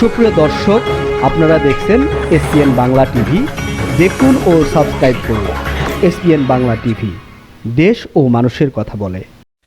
সুপ্রিয় দর্শক, আপনারা দেখছেন এসপিএন বাংলা টিভি। দেখুন ও সাবস্ক্রাইব করুন এসপিএন বাংলা টিভি। দেশ ও মানুষের কথা বলে।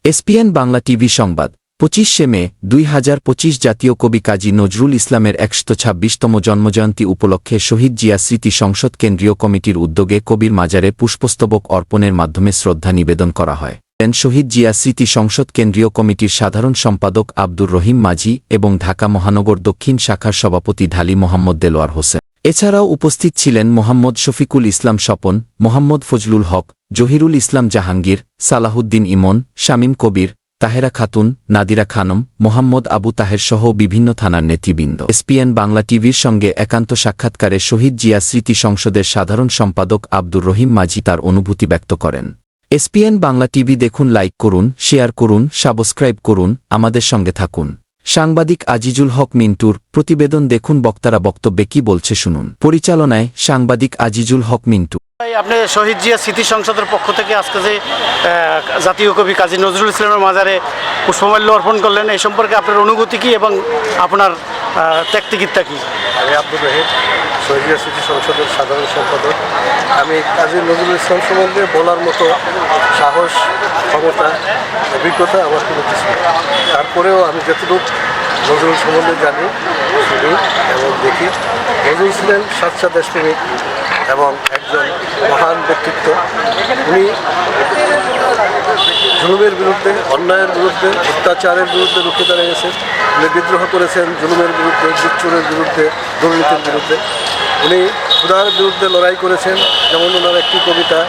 এসপিএন বাংলা টিভি সংবাদ, পঁচিশে মে দুই হাজার পঁচিশ জাতীয় কবি কাজী নজরুল ইসলামের একশো ছাব্বিশতম জন্মজয়ন্তী উপলক্ষে শহীদ জিয়া স্মৃতি সংসদ কেন্দ্রীয় কমিটির উদ্যোগে কবির মাজারে পুষ্পস্তবক অর্পণের মাধ্যমে শ্রদ্ধা নিবেদন করা হয়। শহীদ জিয়া স্মৃতি সংসদ কেন্দ্রীয় কমিটির সাধারণ সম্পাদক আব্দুর রহিম মাঝি এবং ঢাকা মহানগর দক্ষিণ শাখার সভাপতি ঢালি মোহাম্মদ দেলোয়ার হোসেন। এছাড়াও উপস্থিত ছিলেন মোহাম্মদ শফিকুল ইসলাম স্বপন, মোহাম্মদ ফজলুল হক, জহিরুল ইসলাম জাহাঙ্গীর, সালাহুদ্দিন ইমন, শামীম কবির, তাহেরা খাতুন, নাদিরা খানম, মোহাম্মদ আবু তাহের সহ বিভিন্ন থানার নেতৃবৃন্দ। এসপিএন বাংলা টিভির সঙ্গে একান্ত সাক্ষাৎকারে শহীদ জিয়া স্মৃতি সংসদের সাধারণ সম্পাদক আব্দুর রহিম মাঝি তার অনুভূতি ব্যক্ত করেন। এসপিএন বাংলা টিভি দেখুন লাইক করুন শেয়ার করুন সাবস্ক্রাইব করুন আমাদের সঙ্গে থাকুন। সাংবাদিক আজিজুল হক মিন্টুর প্রতিবেদন দেখুন বক্তারা বক্তব্যে কি বলছে শুনুন। পরিচালনায় সাংবাদিক আজিজুল হক মিন্টু। ভাই, আপনি শহীদ জিয়া স্মৃতি সংসদের পক্ষ থেকে আজকে যে জাতীয় কবি কাজী নজরুল ইসলামের মাজারে পুষ্পমাল্য অর্পণ করলেন এই সম্পর্কে আপনার অনুভূতি কি এবং আপনার আহ, ত্যাগতিকিতা কি? শহীদিয়া স্মৃতি সংসদের সাধারণ সম্পাদক। আমি কাজী নজরুল ইসলাম সম্বন্ধে বলার মতো সাহস, ক্ষমতা, অভিজ্ঞতা আমার কোনো কিছু তারপরেও আমি যতটুকু নজরুল সম্বন্ধে জানি, শুনি এবং দেখি। নজরুল ছিলেন সাতসা দেশপ্রেমিক এবং একজন মহান ব্যক্তিত্ব। উনি জুলুমের বিরুদ্ধে, অন্যায়ের বিরুদ্ধে, অত্যাচারের বিরুদ্ধে রুখে দাঁড়িয়েছেন উনি বিদ্রোহ করেছেন জুলুমের বিরুদ্ধে, বিচ্ছুরের বিরুদ্ধে, দুর্নীতির বিরুদ্ধে। উনি ক্ষুধার বিরুদ্ধে লড়াই করেছেন, যেমন ওনার একটি কবিতা,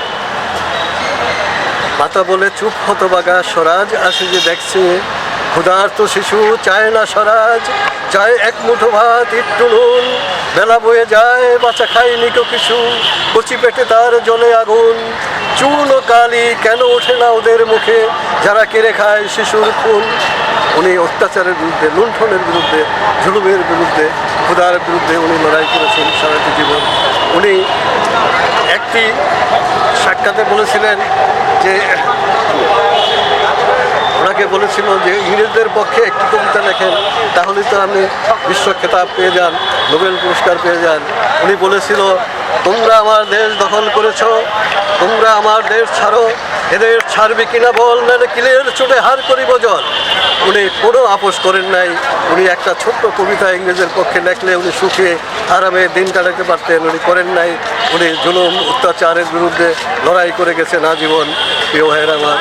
মাতা বলে চুপ হতো বাগা স্বরাজ আসে যে দেখছে ক্ষুধার্ত শিশু চায় না স্বরাজ, চায় এক মুঠো ভাত, একটু নুন। বেলা বয়ে যায় বাচ্চা খায়নি কো কিছু। কচি পেটে তার জলে আগুন। চুন ও কালি কেন ওঠে না ওদের মুখে? যারা কেড়ে খায় শিশুর খুন। উনি অত্যাচারের বিরুদ্ধে, লুণ্ঠনের বিরুদ্ধে, জুলুমের বিরুদ্ধে, ক্ষুধার বিরুদ্ধে উনি লড়াই করেছেন সারাটি জীবন। উনি একটি সাক্ষাতে বলেছিলেন যে বলেছিল যে ইংরেজদের পক্ষে একটি কবিতা লেখেন, তাহলে তো আপনি বিশ্ব খেতাব পেয়ে যান, নোবেল পুরস্কার পেয়ে যান। উনি বলেছিল, তোমরা আমার দেশ দখল করেছ, তোমরা আমার দেশ ছাড়ো, এদের ছাড়বে কিনা বল নাহলে কিলের চোটে হার করিব জল। উনি কোনো আপোষ করেন নাই, উনি একটা ছোট্ট কবিতা ইংরেজের পক্ষে লেখলে উনি সুখে আরামে দিন কাটাতে পারতেন, উনি করেন নাই। উনি জুলুম, অত্যাচারের বিরুদ্ধে লড়াই করে গেছেন আজীবন। প্রিয় ভাইয়ের আমার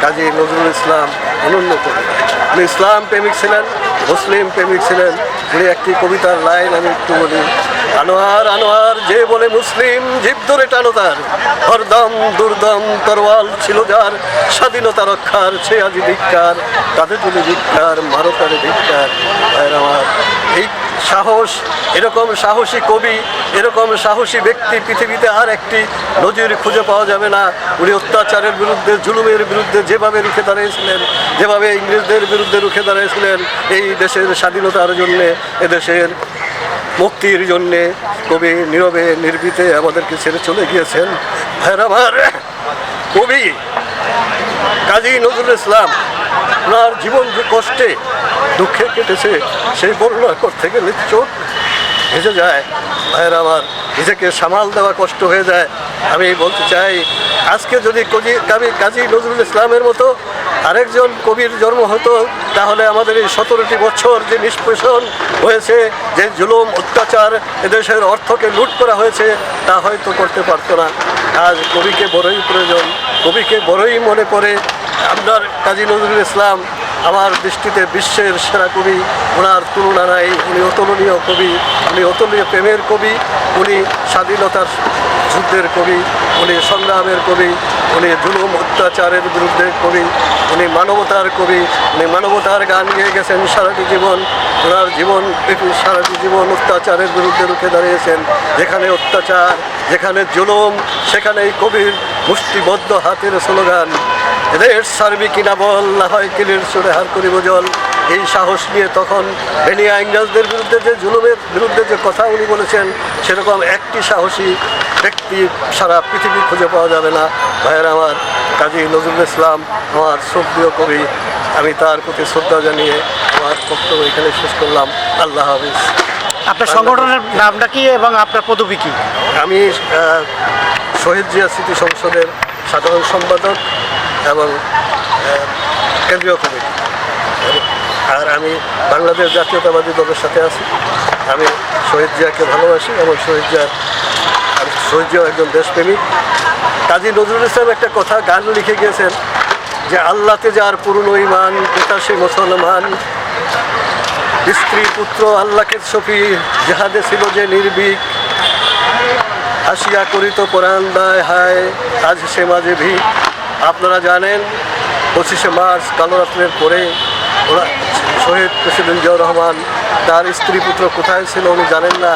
কাজী নজরুল ইসলাম অনন্য কবিতা উনি ইসলাম প্রেমিক ছিলেন, মুসলিম প্রেমিক ছিলেন। উনি একটি কবিতার লাইন আমি একটু বলি। আনোয়ার আনোয়ার, যে বলে মুসলিম, জীব ধরে টানো তার। হরদম, দুর্দম তরওয়াল ছিল যার। স্বাধীনতা রক্ষার সে আজি ধিক্কার। তাদের যদি ধিক্কার, মারো তারে ধিক্কার। আমার, এই সাহস, এরকম সাহসী কবি, এরকম সাহসী ব্যক্তি পৃথিবীতে আর একটি নজির খুঁজে পাওয়া যাবে না। উনি অত্যাচারের বিরুদ্ধে, জুলুমের বিরুদ্ধে যেভাবে রুখে দাঁড়িয়েছিলেন, যেভাবে ইংরেজদের বিরুদ্ধে রুখে দাঁড়িয়েছিলেন, এই দেশের স্বাধীনতার জন্যে, এদেশের মুক্তির জন্যে কবি নীরবে, নির্ভীতে আমাদেরকে ছেড়ে চলে গিয়েছেন। ভাইয়ের আমার কবি কাজী নজরুল ইসলাম, ওনার জীবন কষ্টে দুঃখে কেটেছে, সেই বর্ণনা করতে গেলে চোখ ভেসে যায়। ভাইয়ের আমার, নিজেকে সামাল দেওয়া কষ্ট হয়ে যায়। আমি বলতে চাই, আজকে যদি কবি কবি কাজী নজরুল ইসলামের মতো আরেকজন কবির জন্ম হতো, তাহলে আমাদের এই সতেরোটি বছর যে নিষ্পেষণ হয়েছে, যে জুলুম, অত্যাচার এদেশের অর্থকে লুট করা হয়েছে, তা হয়তো করতে পারতো না। আজ কবিকে বড়ই প্রয়োজন, কবিকে বড়ই মনে করে, আপনার কাজী নজরুল ইসলাম আমার দৃষ্টিতে বিশ্বের সেরা কবি ওনার তুলনা নাই, উনি অতুলনীয় কবি, উনি অতুলনীয় প্রেমের কবি, উনি স্বাধীনতার যুদ্ধের কবি, উনি সংগ্রামের কবি, উনি জুলুম অত্যাচারের বিরুদ্ধে কবি, উনি মানবতার কবি, উনি মানবতার গান গেয়ে গেছেন সারাটি জীবন ওনার জীবন সারাটি জীবন অত্যাচারের বিরুদ্ধে রুখে দাঁড়িয়েছেন। যেখানে অত্যাচার, যেখানে জুলুম সেখানে এই কবির মুষ্টিবদ্ধ হাতের স্লোগান। রেড সার্বি কিনা বল না হয় কিলের চড়ে হার করিব জল। এই সাহস নিয়ে তখন বেনিয়া ইংরেজদের বিরুদ্ধে যে জুলুমের বিরুদ্ধে যে কথা উনি বলেছেন সেরকম একটি সাহসী ব্যক্তি সারা পৃথিবী খুঁজে পাওয়া যাবে না। ভাইয়ের আমার কাজী নজরুল ইসলাম আমার শ্রদ্ধীয় কবি আমি তার প্রতি শ্রদ্ধা জানিয়ে আমার বক্তব্য এখানে শেষ করলাম। আল্লাহ হাফিজ। আপনার সংগঠনের নামটা কি এবং আপনার পদবি কি? আমি শহীদ জিয়া স্মৃতি সংসদের সাধারণ সম্পাদক। এবং কেন্দ্রীয় কমিটি। আর আমি বাংলাদেশ জাতীয়তাবাদী দলের সাথে আছি। আমি শহীদ জিয়াকে ভালোবাসি এবং শহীদ জিয়া শহীদ জিয়া একজন দেশপ্রেমিক। কাজী নজরুল ইসলাম একটা কথা, গান লিখে গিয়েছেন যে, আল্লাহতে যার পুরনো ইমান সে মুসলমান। স্ত্রী, পুত্র, আল্লাহকে সফি যাহাদে ছিল যে নির্ভীক। হাসিয়া করিত পরাণ দায় হায়, আজ সে মাঝে ভি আপনারা জানেন, পঁচিশে মার্চ, কালো রাত্রের পরে ওরা শহীদ প্রেসিডেন্ট জিয়াউর রহমান, তার স্ত্রী পুত্র কোথায় ছিল উনি জানেন না।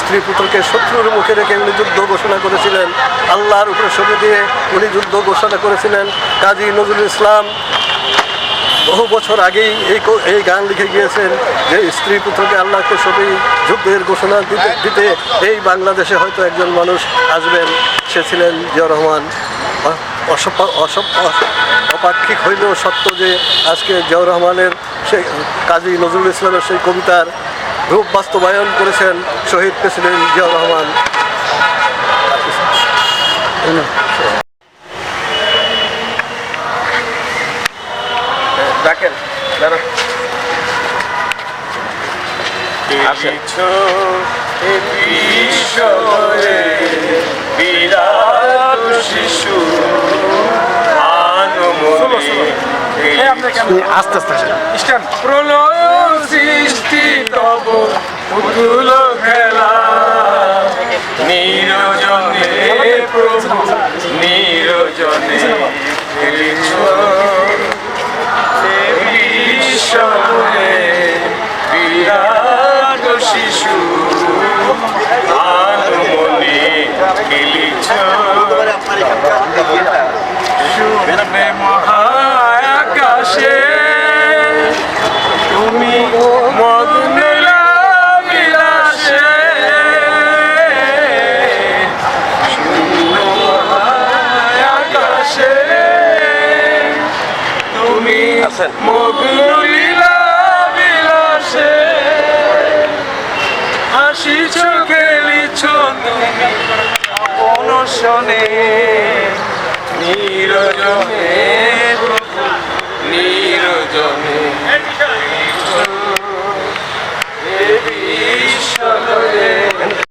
স্ত্রী পুত্রকে শত্রুর মুখে রেখে উনি যুদ্ধ ঘোষণা করেছিলেন। আল্লাহর উপরে ছবি দিয়ে উনি যুদ্ধ ঘোষণা করেছিলেন। কাজী নজরুল ইসলাম বহু বছর আগেই এই এই গান লিখে গিয়েছেন যে স্ত্রী পুত্রকে আল্লাহকে সবই যুদ্ধের ঘোষণা দিতে দিতে এই বাংলাদেশে হয়তো একজন মানুষ আসবেন। সে ছিলেন জিয়া রহমান। অপাক্ষিক হইলেও সত্য যে আজকে জিয়াউর রহমানের সেই কাজী নজরুল ইসলামের সেই কবিতার রূপ বাস্তবায়ন করেছেন শহীদ প্রেসিডেন্ট জিয়াউর রহমান। ডাকেন আস্তে আস্তে আসেন। প্রলয় সৃষ্টি তব পুতুল খেলা। নিরজনে প্রভু নিরজনে তুমি মগ্ন চোখে খেলিছ তুমি